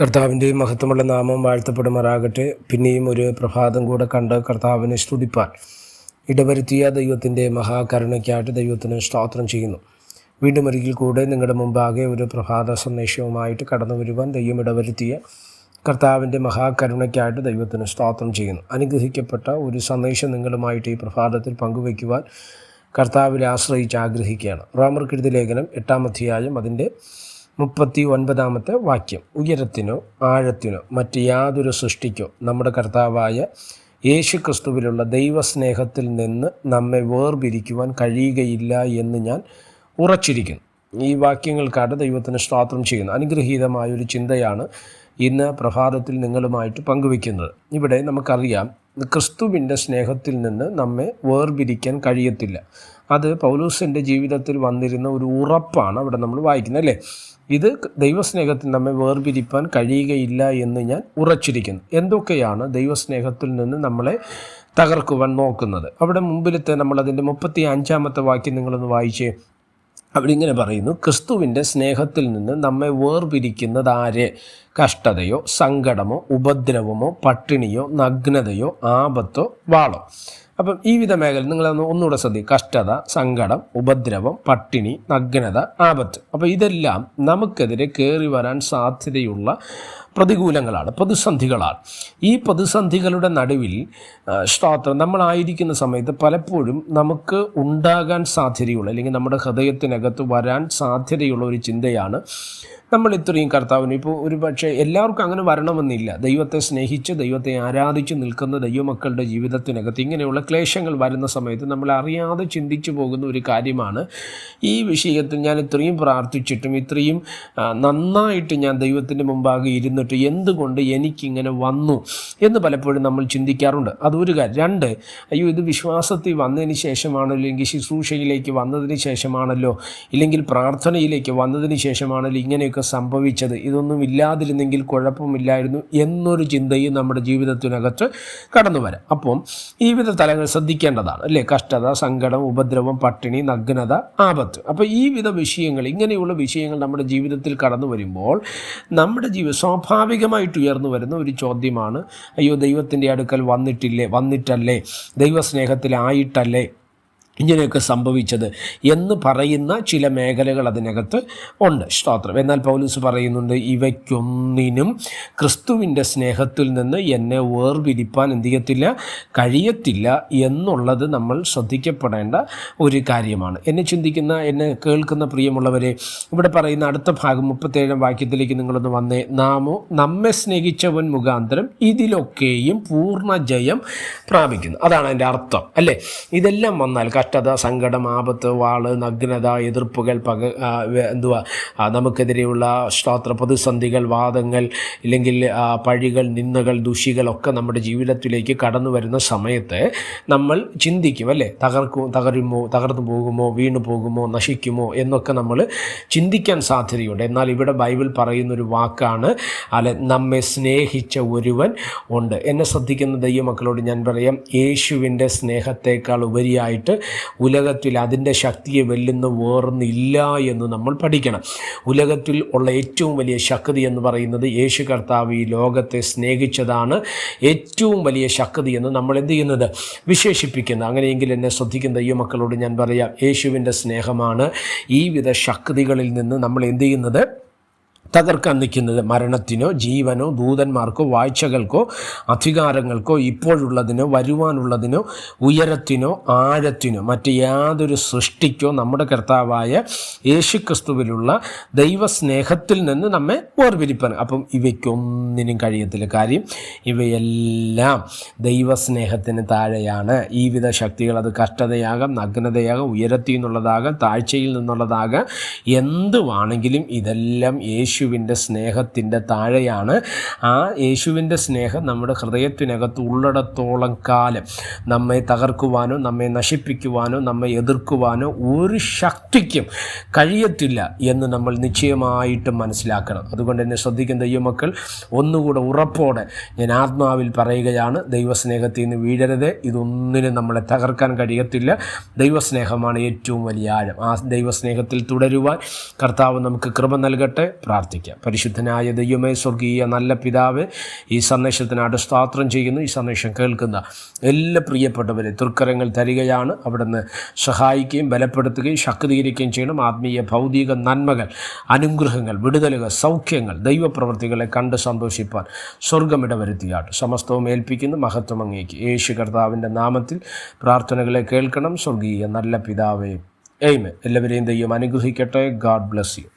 കർത്താവിന്റെ മഹത്വമുള്ള നാമം വാഴ്ത്തപ്പെടുമാറാകട്ടെ. പിന്നെയും ഒരു പ്രഭാതം കൂടെ കണ്ട് കർത്താവിനെ സ്തുതിപ്പാൻ ഇടവരുത്തിയ ദൈവത്തിന്റെ മഹാകരുണയ്ക്കായിട്ട് ദൈവത്തിന് സ്തോത്രം ചെയ്യുന്നു. വീണ്ടും ഒരിക്കൽ കൂടെ നിങ്ങളുടെ മുമ്പാകെ ഒരു പ്രഭാത സന്ദേശവുമായിട്ട് കടന്നു വരുവാൻ ദൈവം ഇടവരുത്തിയ കർത്താവിന്റെ മഹാകരുണയ്ക്കായിട്ട് ദൈവത്തിന് സ്തോത്രം ചെയ്യുന്നു. അനുഗ്രഹിക്കപ്പെട്ട ഒരു സന്ദേശം നിങ്ങളുമായിട്ട് ഈ പ്രഭാതത്തിൽ പങ്കുവയ്ക്കുവാൻ കർത്താവിൽ ആശ്രയിച്ച് ആഗ്രഹിക്കുകയാണ്. റോമർക്കെഴുതി ലേഖനം എട്ടാം അധ്യായം അതിന്റെ മുപ്പത്തി ഒൻപതാമത്തെ വാക്യം. ഉയരത്തിനോ ആഴത്തിനോ മറ്റ് യാതൊരു സൃഷ്ടിക്കോ നമ്മുടെ കർത്താവായ യേശു ക്രിസ്തുവിലുള്ള ദൈവസ്നേഹത്തിൽ നിന്ന് നമ്മെ വേർപിരിക്കുവാൻ കഴിയുകയില്ല എന്ന് ഞാൻ ഉറച്ചിരിക്കുന്നു. ഈ വാക്യങ്ങൾക്കാണ് ദൈവത്തിന് സ്വാത്രം ചെയ്യുന്നത് അനുഗ്രഹീതമായ ഒരു ചിന്തയാണ് ഇന്ന് പ്രഭാതത്തിൽ നിങ്ങളുമായിട്ട് പങ്കുവെക്കുന്നത് ഇവിടെ നമുക്കറിയാം ക്രിസ്തുവിന്റെ സ്നേഹത്തിൽ നിന്ന് നമ്മെ വേർപിരിക്കാൻ കഴിയത്തില്ല. അത് പൗലൂസിന്റെ ജീവിതത്തിൽ വന്നിരുന്ന ഒരു ഉറപ്പാണ് അവിടെ നമ്മൾ വായിക്കുന്നത് അല്ലേ? ഇത് ദൈവസ്നേഹത്തിൽ നമ്മെ വേർപിരിപ്പാൻ കഴിയുകയില്ല എന്ന് ഞാൻ ഉറച്ചിരിക്കുന്നു. എന്തൊക്കെയാണ് ദൈവസ്നേഹത്തിൽ നിന്ന് നമ്മളെ തകർക്കുവാൻ നോക്കുന്നത്? അവിടെ മുമ്പിലത്തെ നമ്മളതിന്റെ മുപ്പത്തി അഞ്ചാമത്തെ വാക്യം നിങ്ങളൊന്ന് വായിച്ചേ അവിടെ ഇങ്ങനെ പറയുന്നു ക്രിസ്തുവിന്റെ സ്നേഹത്തിൽ നിന്ന് നമ്മെ വേർപിരിക്കുന്നത് ആര് കഷ്ടതയോ സങ്കടമോ ഉപദ്രവമോ പട്ടിണിയോ നഗ്നതയോ ആപത്തോ വാളോ. അപ്പം ഈ വിധ മേഖല നിങ്ങളൊന്ന് ഒന്നുകൂടെ ശ്രദ്ധി കഷ്ടത സങ്കടം ഉപദ്രവം പട്ടിണി നഗ്നത ആപത്ത്. അപ്പോൾ ഇതെല്ലാം നമുക്കെതിരെ കയറി വരാൻ സാധ്യതയുള്ള പ്രതികൂലങ്ങളാണ് പ്രതിസന്ധികളാണ്. ഈ പ്രതിസന്ധികളുടെ നടുവിൽ സ്ത്രോത്രം നമ്മളായിരിക്കുന്ന സമയത്ത് പലപ്പോഴും നമുക്ക് ഉണ്ടാകാൻ സാധ്യതയുള്ള അല്ലെങ്കിൽ നമ്മുടെ ഹൃദയത്തിനകത്ത് വരാൻ സാധ്യതയുള്ള ഒരു ചിന്തയാണ് നമ്മൾ ഇത്രയും കർത്താവിന് ഇപ്പോൾ ഒരു പക്ഷേ എല്ലാവർക്കും അങ്ങനെ വരണമെന്നില്ല. ദൈവത്തെ സ്നേഹിച്ച് ദൈവത്തെ ആരാധിച്ച് നിൽക്കുന്ന ദൈവമക്കളുടെ ജീവിതത്തിനകത്ത് ഇങ്ങനെയുള്ള ക്ലേശങ്ങൾ വരുന്ന സമയത്ത് നമ്മൾ അറിയാതെ ചിന്തിച്ചു പോകുന്ന ഒരു കാര്യമാണ്. ഈ വിഷയത്തിൽ ഞാൻ ഇത്രയും പ്രാർത്ഥിച്ചിട്ടും ഇത്രയും നന്നായിട്ട് ഞാൻ ദൈവത്തിന്റെ മുമ്പാകെ ഇരുന്നിട്ട് എന്തുകൊണ്ട് എനിക്കിങ്ങനെ വന്നു എന്ന് പലപ്പോഴും നമ്മൾ ചിന്തിക്കാറുണ്ട്. അതൊരു കാര്യം. രണ്ട് അയ്യോ ഇത് വിശ്വാസത്തിൽ വന്നതിന് ശേഷമാണോ അല്ലെങ്കിൽ ശുശ്രൂഷയിലേക്ക് വന്നതിന് ശേഷമാണല്ലോ ഇല്ലെങ്കിൽ പ്രാർത്ഥനയിലേക്ക് വന്നതിന് ശേഷമാണല്ലോ ഇങ്ങനെയൊക്കെ സംഭവിച്ചത്. ഇതൊന്നും ഇല്ലാതിരുന്നെങ്കിൽ കുഴപ്പമില്ലായിരുന്നു എന്നൊരു ചിന്തയും നമ്മുടെ ജീവിതത്തിനകത്ത് കടന്നു വരാം. അപ്പം ഈ വിധ തലങ്ങൾ ശ്രദ്ധിക്കേണ്ടതാണ് അല്ലേ? കഷ്ടത സങ്കടം ഉപദ്രവം പട്ടിണി നഗ്നത ആപത്ത്. അപ്പോൾ ഈ വിധ വിഷയങ്ങൾ ഇങ്ങനെയുള്ള വിഷയങ്ങൾ നമ്മുടെ ജീവിതത്തിൽ കടന്നു വരുമ്പോൾ നമ്മുടെ ജീവിതം സ്വാഭാവികമായിട്ട് ഉയർന്നു വരുന്ന ഒരു ചോദ്യമാണ് അയ്യോ ദൈവത്തിന്റെ അടുക്കൽ വന്നിട്ടില്ലേ? വന്നിട്ടല്ലേ? ദൈവസ്നേഹത്തിലായിട്ടല്ലേ? ഇങ്ങനെയൊക്കെ സംഭവിച്ചത് എന്ന് പറയുന്ന ചില മേഖലകൾ അതിനകത്ത് ഉണ്ട്. സ്തോത്രം. എന്നാൽ പൗലൂസ് പറയുന്നുണ്ട് ഇവയ്ക്കൊന്നിനും ക്രിസ്തുവിന്റെ സ്നേഹത്തിൽ നിന്ന് എന്നെ വേർപിരിപ്പാൻ എന്ത് ചെയ്യത്തില്ല കഴിയത്തില്ല എന്നുള്ളത് നമ്മൾ ശ്രദ്ധിക്കപ്പെടേണ്ട ഒരു കാര്യമാണ്. എന്നെ ചിന്തിക്കുന്ന എന്നെ കേൾക്കുന്ന പ്രിയമുള്ളവരെ ഇവിടെ പറയുന്ന അടുത്ത ഭാഗം മുപ്പത്തേഴാം വാക്യത്തിലേക്ക് നിങ്ങളൊന്ന് വന്നേ. നാമോ നമ്മെ സ്നേഹിച്ചവൻ മുഖാന്തരം ഇതിലൊക്കെയും പൂർണ ജയം പ്രാപിക്കുന്നു. അതാണ് അതിന്റെ അർത്ഥം അല്ലേ? ഇതെല്ലാം വന്നാൽ കഷ്ടത സങ്കടം ആപത്ത് വാൾ നഗ്നത എതിർപ്പുകൾ പക എന്തുവാ നമുക്കെതിരെയുള്ള സ്തോത്ര പ്രതിസന്ധികൾ വാദങ്ങൾ ഇല്ലെങ്കിൽ പഴികൾ നിന്ദകൾ ദുഷികളൊക്കെ നമ്മുടെ ജീവിതത്തിലേക്ക് കടന്നു വരുന്ന സമയത്ത് നമ്മൾ ചിന്തിക്കും അല്ലേ? തകർക്കും തകരുമോ തകർന്നു പോകുമോ വീണു പോകുമോ നശിക്കുമോ എന്നൊക്കെ നമ്മൾ ചിന്തിക്കാൻ സാധ്യതയുണ്ട്. എന്നാൽ ഇവിടെ ബൈബിൾ പറയുന്നൊരു വാക്കാണ് അല്ലെ നമ്മെ സ്നേഹിച്ച ഒരുവൻ ഉണ്ട്. എന്നെ ശ്രദ്ധിക്കുന്ന ദൈവമക്കളോട് ഞാൻ പറയാം യേശുവിന്റെ സ്നേഹത്തെക്കാൾ ഉപരിയായിട്ട് ഉലകത്തിൽ അതിന്റെ ശക്തിയെ വെല്ലുന്ന വേറൊന്നില്ല എന്ന് നമ്മൾ പഠിക്കണം. ഉലകത്തിൽ ഉള്ള ഏറ്റവും വലിയ ശക്തി എന്ന് പറയുന്നത് യേശു കർത്താവ് ഈ ലോകത്തെ സ്നേഹിച്ചതാണ് ഏറ്റവും വലിയ ശക്തി എന്ന് നമ്മൾ എന്ത് ചെയ്യുന്നത്? വിശേഷിപ്പിക്കുന്നത് അങ്ങനെയെങ്കിൽ എന്നെ ശ്രദ്ധിക്കുന്ന ഈ മക്കളോട് ഞാൻ പറയാം യേശുവിന്റെ സ്നേഹമാണ് ഈ വിധ ശക്തികളിൽ നിന്ന് നമ്മൾ എന്ത് ചെയ്യുന്നത്? തകർക്കാൻ നിൽക്കുന്നത് മരണത്തിനോ ജീവനോ ദൂതന്മാർക്കോ വാഴ്ചകൾക്കോ അധികാരങ്ങൾക്കോ ഇപ്പോഴുള്ളതിനോ വരുവാനുള്ളതിനോ ഉയരത്തിനോ ആഴത്തിനോ മറ്റ് യാതൊരു സൃഷ്ടിക്കോ നമ്മുടെ കർത്താവായ യേശുക്രിസ്തുവിലുള്ള ദൈവസ്നേഹത്തിൽ നിന്ന് നമ്മെ ഓർവിരിപ്പാണ് അപ്പം ഇവയ്ക്കൊന്നിനും കഴിയത്തില്ല കാര്യം ഇവയെല്ലാം ദൈവസ്നേഹത്തിന് താഴെയാണ്. ഈ വിധ ശക്തികൾ അത് കഷ്ടതയാകാം നഗ്നതയാകാം ഉയരത്തിൽ നിന്നുള്ളതാകാം താഴ്ചയിൽ നിന്നുള്ളതാകാം. എന്തുവാണെങ്കിലും ഇതെല്ലാം യേശു യേശുവിന്റെ സ്നേഹത്തിന്റെ താഴെയാണ്. ആ യേശുവിന്റെ സ്നേഹം നമ്മുടെ ഹൃദയത്തിനകത്ത് ഉള്ളിടത്തോളം കാലം നമ്മെ തകർക്കുവാനോ നമ്മെ നശിപ്പിക്കുവാനോ നമ്മെ എതിർക്കുവാനോ ഒരു ശക്തിക്കും കഴിയത്തില്ല എന്ന് നമ്മൾ നിശ്ചയമായിട്ടും മനസ്സിലാക്കണം. അതുകൊണ്ട് തന്നെ ശ്രദ്ധിക്കുന്ന ദൈവമക്കൾ. ഒന്നുകൂടെ ഉറപ്പോടെ ഞാൻ ആത്മാവിൽ പറയുകയാണ് ദൈവസ്നേഹത്തിൽ നിന്ന് വീഴരുത്. ഇതൊന്നിനും നമ്മളെ തകർക്കാൻ കഴിയത്തില്ല. ദൈവസ്നേഹമാണ് ഏറ്റവും വലിയ ആഴം. ആ ദൈവസ്നേഹത്തിൽ തുടരുവാൻ കർത്താവ് നമുക്ക് കൃപ നൽകട്ടെ. പ്രാർത്ഥിക്കും. പ്രാർത്ഥിക്കാം. പരിശുദ്ധനായ ദൈവമേ സ്വർഗീയ നല്ല പിതാവ് ഈ സന്ദേശത്തിന് സ്തോത്രം ചെയ്യുന്നു. ഈ സന്ദേശം കേൾക്കുന്ന എല്ലാ പ്രിയപ്പെട്ടവരെ തൃക്കരങ്ങൾ തരികയാണ്. അവിടുന്ന് സഹായിക്കുകയും ബലപ്പെടുത്തുകയും ശക്തീകരിക്കുകയും ചെയ്യണം. ആത്മീയ ഭൗതിക നന്മകൾ അനുഗ്രഹങ്ങൾ വിടുതലുകൾ സൗഖ്യങ്ങൾ ദൈവപ്രവർത്തികളെ കണ്ട് സന്തോഷിപ്പാൻ സ്വർഗമിട വരുത്തിയാട്ട് സമസ്തവും ഏൽപ്പിക്കുന്നു. മഹത്വം അങ്ങേക്ക്. യേശു കർത്താവിന്റെ നാമത്തിൽ പ്രാർത്ഥനകളെ കേൾക്കണം. സ്വർഗീയ നല്ല പിതാവേ എയ്മ് എല്ലാവരെയും ദൈവം അനുഗ്രഹിക്കട്ടെ. God bless you.